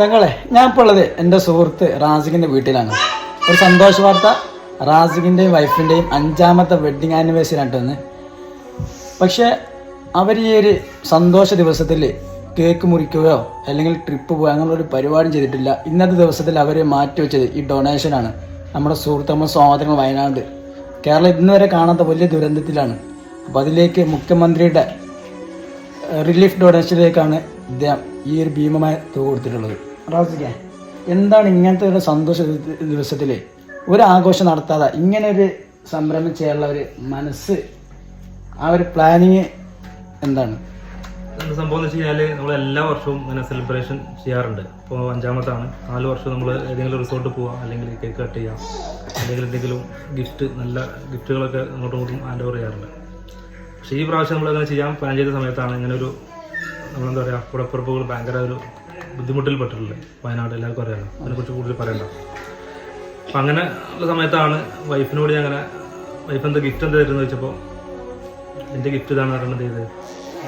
ചങ്ങളെ ഞാൻ ഇപ്പോൾ ഉള്ളത് എന്റെ സുഹൃത്ത് റാസിഖിന്റെ വീട്ടിലാണ്. ഒരു സന്തോഷ വാർത്ത. റാസിഖിന്റെയും വൈഫിന്റെയും അഞ്ചാമത്തെ വെഡ്ഡിങ് ആനിവേഴ്സറി ആയിട്ടൊന്ന് പക്ഷേ അവർ ഈ ഒരു സന്തോഷ ദിവസത്തിൽ കേക്ക് മുറിക്കുകയോ അല്ലെങ്കിൽ ട്രിപ്പ് പോകുക അങ്ങനെയുള്ള ഒരു ചെയ്തിട്ടില്ല. ഇന്നത്തെ ദിവസത്തിൽ അവർ മാറ്റിവെച്ചത് ഈ ഡൊണേഷനാണ് നമ്മുടെ സുഹൃത്ത് നമ്മുടെ സഹോദരങ്ങൾ വയനാട്. കേരളം ഇന്ന് വരെ കാണാത്ത വലിയ ദുരന്തത്തിലാണ്. അപ്പോൾ അതിലേക്ക് മുഖ്യമന്ത്രിയുടെ റിലീഫ് ഡൊണേഷനിലേക്കാണ് ഇദ്ദേഹം ഈ ഒരു ഭീമമായ തുക കൊടുത്തിട്ടുള്ളത്. റാസിക്ക എന്താണ് ഇങ്ങനത്തെ ഒരു സന്തോഷ ദിവസത്തിൽ ഒരു ആഘോഷം നടത്താതെ ഇങ്ങനെ ഒരു സംരംഭം ചെയ്യാനുള്ള ഒരു മനസ്സ് ആ ഒരു പ്ലാനിങ് എന്താണ്? എന്ത് സംഭവം എന്ന് വെച്ച് കഴിഞ്ഞാൽ നമ്മൾ എല്ലാ വർഷവും ഇങ്ങനെ സെലിബ്രേഷൻ ചെയ്യാറുണ്ട്. ഇപ്പോൾ അഞ്ചാമത്താണ്. നാല് വർഷം നമ്മൾ ഏതെങ്കിലും റിസോർട്ട് പോവാം അല്ലെങ്കിൽ കേക്ക് കട്ട് ചെയ്യാം അല്ലെങ്കിൽ എന്തെങ്കിലും ഗിഫ്റ്റ് നല്ല ഗിഫ്റ്റുകളൊക്കെ അങ്ങോട്ടും ഇങ്ങോട്ടും ഹാൻഡ് ഓവർ ചെയ്യാറുണ്ട്. പക്ഷേ ഈ പ്രാവശ്യം നമ്മൾ അങ്ങനെ ചെയ്യാൻ പ്ലാൻ ചെയ്ത സമയത്താണ് ഇങ്ങനെ ഒരു നമ്മളെന്താ പറയുക കുടപ്പുറപ്പുകൾ ഭയങ്കര ഒരു ബുദ്ധിമുട്ടിൽ പെട്ടിട്ടുള്ളത് വയനാട് എല്ലാവർക്കും അറിയാലോ. അതിനെക്കുറിച്ച് കൂടുതൽ പറയണ്ട. അപ്പം അങ്ങനെ ഉള്ള സമയത്താണ് വൈഫിനോട് ഞാൻ അങ്ങനെ വൈഫ് എന്താ ഗിഫ്റ്റ് എന്താ തരുന്നത് വെച്ചപ്പോൾ എന്റെ ഗിഫ്റ്റ് ഇതാണ് പറയുന്നത് ചെയ്ത്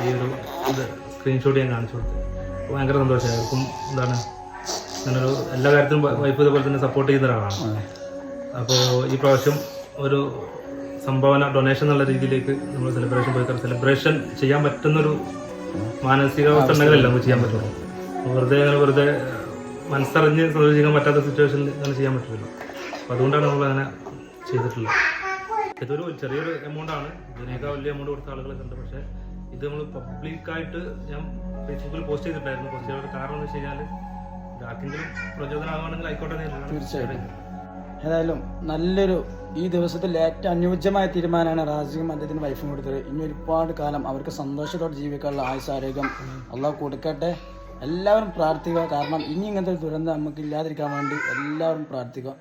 ഈ ഒരു ഇത് സ്ക്രീൻഷോട്ട് ഞാൻ കാണിച്ചു കൊടുത്തു. അപ്പോൾ ഭയങ്കര സന്തോഷമായി. അവർക്കും എന്താണ് അങ്ങനൊരു എല്ലാ കാര്യത്തിലും വൈഫ് ഇതേപോലെ തന്നെ സപ്പോർട്ട് ചെയ്യുന്ന ഒരാളാണ്. അപ്പോൾ ഈ പ്രാവശ്യം ഒരു സംഭാവന ഡൊണേഷൻ എന്നുള്ള രീതിയിലേക്ക് നമ്മൾ സെലിബ്രേഷൻ പോയി. സെലിബ്രേഷൻ ചെയ്യാൻ പറ്റുന്നൊരു മാനസികാവസ്ഥ ഉണ്ടെങ്കിലല്ല നമുക്ക് ചെയ്യാൻ പറ്റുള്ളൂ. വെറുതെ അങ്ങനെ വെറുതെ മനസ്സറിഞ്ഞ് പ്രവചിക്കാൻ പറ്റാത്ത സിറ്റുവേഷനിൽ അങ്ങനെ ചെയ്യാൻ പറ്റില്ല അപ്പോൾ അതുകൊണ്ടാണ് നമ്മൾ അങ്ങനെ ചെയ്തിട്ടുള്ളത്. ഇതൊരു ചെറിയൊരു എമൗണ്ട് ആണ്. ഇതിനേക്കാൾ വലിയ എമൗണ്ട് കൊടുത്ത ആളുകളെ ഉണ്ട്. പക്ഷേ ഇത് നമ്മൾ പബ്ലിക്കായിട്ട് ഞാൻ ഫേസ്ബുക്കിൽ പോസ്റ്റ് ചെയ്തിട്ടുണ്ടായിരുന്നു. പോസ്റ്റ് ചെയ്തിട്ട് കാരണം എന്ന് വെച്ച് കഴിഞ്ഞാൽ ആർക്കെങ്കിലും പ്രചോദനമാകുകയാണെങ്കിൽ ആയിക്കോട്ടെ തീർച്ചയായിട്ടും. ഏതായാലും നല്ലൊരു ഈ ദിവസത്തിൽ ഏറ്റവും അനുയോജ്യമായ തീരുമാനമാണ് റാസിയും അദ്ദേഹത്തിന്റെ വൈഫും കൊടുത്തത്. ഇനി ഒരുപാട് കാലം അവർക്ക് സന്തോഷത്തോടെ ജീവിക്കാനുള്ള ആയുസ് ആരോഗ്യം അള്ളാഹ് കൊടുക്കട്ടെ. എല്ലാവരും പ്രാർത്ഥിക്കുക. കാരണം ഇനി ഇങ്ങനത്തെ ദുരന്തം നമുക്ക് ഇല്ലാതിരിക്കാൻ വേണ്ടി എല്ലാവരും പ്രാർത്ഥിക്കുക.